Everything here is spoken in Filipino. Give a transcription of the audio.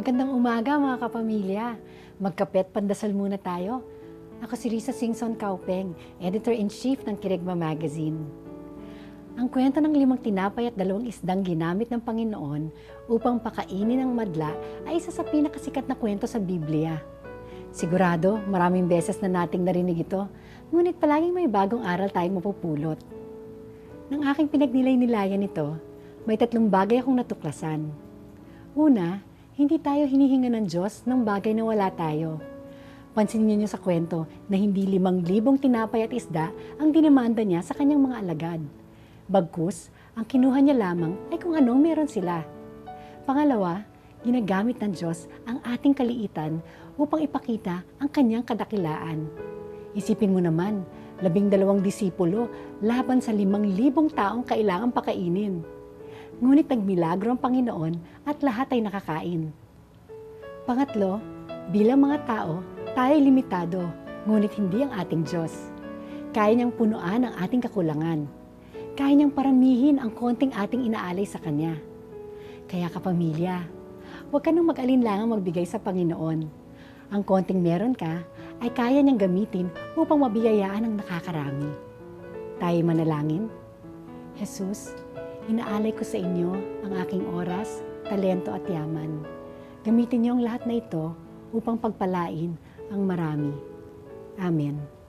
Magandang umaga mga kapamilya. Magkapet pandasal muna tayo. Ako si Risa Singson Kaupeng, Editor-in-Chief ng Kirigma Magazine. Ang kwento ng limang tinapay at dalawang isdang ginamit ng Panginoon upang pakainin ng madla ay isa sa pinakasikat na kwento sa Biblia. Sigurado, maraming beses na nating narinig ito, ngunit palaging may bagong aral tayong mapupulot. Nang aking pinagnilay-nilayan ito, may tatlong bagay akong natuklasan. Una, hindi tayo hinihinga ng Diyos ng bagay na wala tayo. Pansinin niyo sa kwento na hindi limang libong tinapay at isda ang dinamanda niya sa kanyang mga alagad. Bagkus, ang kinuha niya lamang ay kung anong meron sila. Pangalawa, ginagamit ng Diyos ang ating kaliitan upang ipakita ang kanyang kadakilaan. Isipin mo naman, labing dalawang disipulo laban sa limang libong taong kailangang pakainin. Ngunit nagmilagro ang Panginoon at lahat ay nakakain. Pangatlo, bilang mga tao, tayo ay limitado, ngunit hindi ang ating Diyos. Kaya niyang punuan ang ating kakulangan. Kaya niyang paramihin ang konting ating inaalay sa Kanya. Kaya kapamilya, huwag ka nang mag-alinlangang magbigay sa Panginoon. Ang konting meron ka ay kaya niyang gamitin upang mabiyayaan ang nakakarami. Tayo manalangin. Jesus, inaalay ko sa inyo ang aking oras, talento at yaman. Gamitin niyo ang lahat na ito upang pagpalain ang marami. Amen.